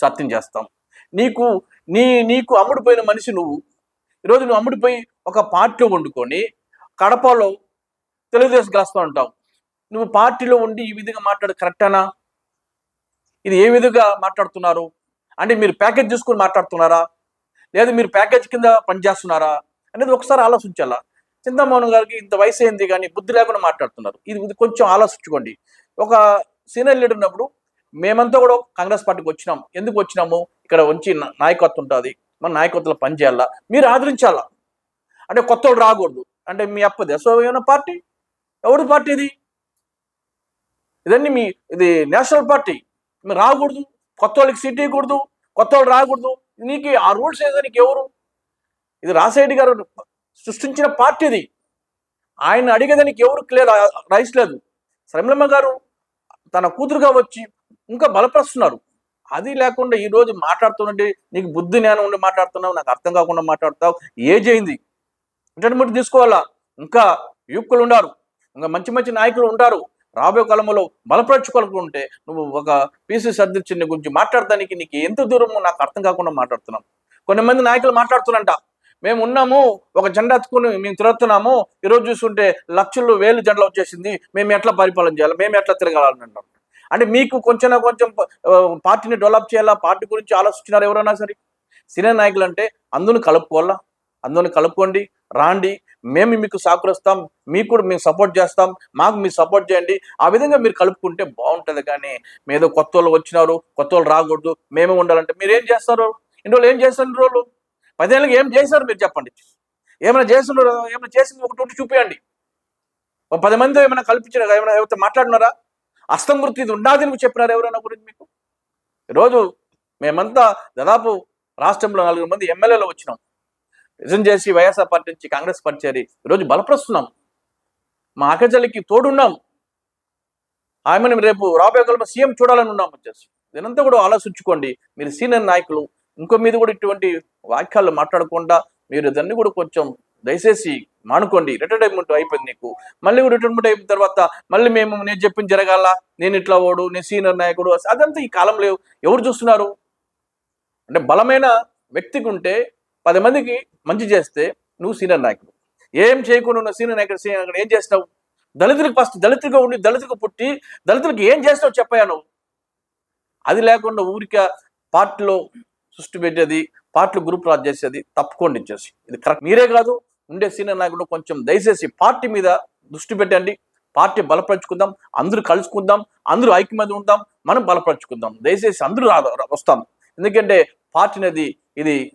సత్యం చేస్తాం. నీకు నీ నీకు అమ్ముడిపోయిన మనిషి నువ్వు. ఈరోజు నువ్వు అమ్ముడిపోయి ఒక పార్టీలో వండుకొని కడపలో తెలుగుదేశం కాస్తూ ఉంటావు. నువ్వు పార్టీలో ఉండి ఈ విధంగా మాట్లాడు కరెక్టేనా ఇది ఏ విధంగా మాట్లాడుతున్నారు? అంటే మీరు ప్యాకేజ్ చూసుకొని మాట్లాడుతున్నారా? లేదా మీరు ప్యాకేజ్ కింద పనిచేస్తున్నారా? అనేది ఒకసారి ఆలోచించాలా? చింతామోహన్ గారికి ఇంత వయసు అయింది కానీ బుద్ధి లేకుండా మాట్లాడుతున్నారు. ఇది ఇది కొంచెం ఆలోచించుకోండి. ఒక సీనియర్ లీడర్ ఉన్నప్పుడు మేమంతా కూడా కాంగ్రెస్ పార్టీకి వచ్చినాం. ఎందుకు వచ్చినాము? ఇక్కడ వచ్చి నాయకత్వం ఉంటుంది. మన నాయకత్వంలో పనిచేయాలా మీరు ఆదరించాలా? అంటే కొత్త రాకూడదు. అంటే మీ అప్పది. అసోమైన పార్టీ? ఎవరి పార్టీ ఇది? ఇదన్నీ మీ ఇది నేషనల్ పార్టీ. మీరు రాకూడదు. కొత్త వాళ్ళకి సీట్ ఇవ్వకూడదు. కొత్త వాళ్ళు రాకూడదు. నీకు ఆ రూల్స్ ఏదో నీకు ఎవరు? ఇది రాసేడి గారు సృష్టించిన పార్టీ ఇది. ఆయన అడిగేదానికి ఎవరు లేదు రైస్ లేదు. శ్రమలమ్మ గారు తన కూతురుగా వచ్చి ఇంకా బలపరుస్తున్నారు. అది లేకుండా ఈ రోజు మాట్లాడుతున్నట్టు నీకు బుద్ధి జ్ఞానం ఉండి మాట్లాడుతున్నావు నాకు అర్థం కాకుండా మాట్లాడతావు ఏజ్ అయింది. ఇంటర్మీడియట్ తీసుకోవాలా? ఇంకా యువకులు ఉన్నారు ఇంకా మంచి మంచి నాయకులు ఉంటారు. రాబోయే కాలంలో బలపరచుకోవాలనుకుంటే నువ్వు ఒక పీసీ సర్దిచ్చిని గురించి మాట్లాడడానికి నీకు ఎంత దూరము నాకు అర్థం కాకుండా మాట్లాడుతున్నాం. కొంతమంది నాయకులు మాట్లాడుతున్నంట మేము ఉన్నాము ఒక జెండా ఎత్తుకుని మేము తిరుగుతున్నాము ఈరోజు చూసుకుంటే లక్షలు వేలు జెండా వచ్చేసింది మేము ఎట్లా పరిపాలన చేయాలి మేము ఎట్లా తిరగాలని అంటాం అంటే మీకు కొంచెం కొంచెం పార్టీని డెవలప్ చేయాలా? పార్టీ గురించి ఆలోచించినారు ఎవరైనా సరే? సీనియర్ నాయకులు అంటే అందరిని కలుపుకోవాలా? అందరిని కలుపుకోండి రాండి. మేము మీకు సహకరిస్తాం మీకు కూడా మేము సపోర్ట్ చేస్తాం మాకు మీరు సపోర్ట్ చేయండి. ఆ విధంగా మీరు కలుపుకుంటే బాగుంటుంది కానీ మీదో కొత్త వాళ్ళు వచ్చినారు కొత్త వాళ్ళు రాకూడదు మేమే ఉండాలంటే మీరు ఏం చేస్తారు? ఇన్ని రోజులు ఏం చేస్తారు రోజులు? పదేళ్ళకి ఏం చేశారు మీరు చెప్పండి. ఏమైనా చేస్తున్నారు? ఏమైనా చేసింది? ఒకటి చూపించండి ఒక పది మంది ఏమైనా కల్పించారు ఏమైనా ఎవరితో మాట్లాడినారా? అస్తం ఇది ఉండాది నువ్వు చెప్పినారు ఎవరైనా గురించి మీకు? ఈరోజు మేమంతా దాదాపు రాష్ట్రంలో నలుగురు మంది ఎమ్మెల్యేలు వచ్చినాం. రిజన్ చేసి వైఎస్ఆర్ పార్టీ నుంచి కాంగ్రెస్ పార్టీ చేరి ఈరోజు బలపరుస్తున్నాం. మా అక్కజల్లికి తోడున్నాం. ఆమెను రేపు రాబోయే కాలంలో సీఎం చూడాలని ఉన్నాం వచ్చేసి దీనంతా కూడా ఆలోచించుకోండి. మీరు సీనియర్ నాయకులు ఇంకో మీద కూడా ఇటువంటి వాక్యాలు మాట్లాడకుండా మీరు దాన్ని కూడా కొంచెం దయచేసి మానుకోండి. రిటైర్మెంట్ అయిపోయింది నీకు. మళ్ళీ రిటైర్మెంట్ అయిపోయిన తర్వాత మళ్ళీ మేము నేను చెప్పింది జరగాల. నేను ఇట్లా ఓడు నేను సీనియర్ నాయకుడు. అదంతా ఈ కాలంలో ఎవరు చూస్తున్నారు? అంటే బలమైన వ్యక్తికి ఉంటే పది మందికి మంచి చేస్తే నువ్వు సీనియర్ నాయకుడు. ఏం చేయకుండా ఉన్న సీనియర్ నాయకుడు సీనియర్ నాయకుడు ఏం చేస్తావు? దళితులకు ఫస్ట్ దళితులుగా ఉండి దళితులకు పుట్టి దళితులకు ఏం చేస్తావు చెప్పాయా నువ్వు? అది లేకుండా ఊరికే పార్టీలో సృష్టి పెట్టేది పార్టీలు గ్రూప్ రాజ్ చేసేది తప్పుకోండి ఇచ్చేసి ఇది కరెక్ట్. మీరే కాదు ఉండే సీనియర్ నాయకుడు కొంచెం దయచేసి పార్టీ మీద దృష్టి పెట్టండి. పార్టీ బలపరుచుకుందాం. అందరూ కలుసుకుందాం. అందరూ ఐక్యమత్యం ఉందాం. మనం బలపరుచుకుందాం. దయచేసి అందరూ వస్తాం. ఎందుకంటే పార్టీ అనేది ఇది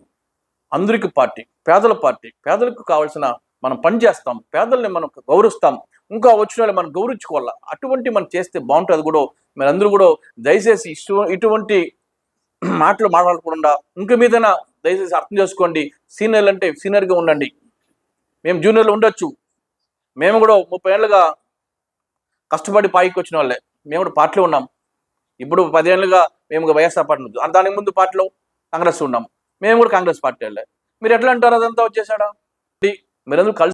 అందరికి పార్టీ పేదల పార్టీ. పేదలకు కావాల్సిన మనం పని చేస్తాం. పేదల్ని మనం గౌరవిస్తాం. ఇంకా వచ్చిన వాళ్ళు మనం గౌరవించుకోవాలా? అటువంటి మనం చేస్తే బాగుంటుంది. కూడా మీరందరూ కూడా దయచేసి ఇటు- ఇటువంటి మాటలు మాట్లాడకుండా ఇంక మీదైనా దయచేసి అర్థం చేసుకోండి. సీనియర్లు అంటే సీనియర్గా ఉండండి. మేము జూనియర్లు ఉండొచ్చు. మేము కూడా ముప్పై ఏళ్ళుగా కష్టపడి పైకి వచ్చిన వాళ్ళే. మేము కూడా పార్టీలో ఉన్నాం. ఇప్పుడు పదేళ్ళుగా మేము వైఎస్ఆర్ పార్టీ ఉంది దానికి ముందు పార్టీలో కాంగ్రెస్ ఉన్నాం. మేము కూడా కాంగ్రెస్ పార్టీ వెళ్ళే. మీరు ఎట్లా అంటారు అదంతా వచ్చేసాడా? మీరందరూ కలిసి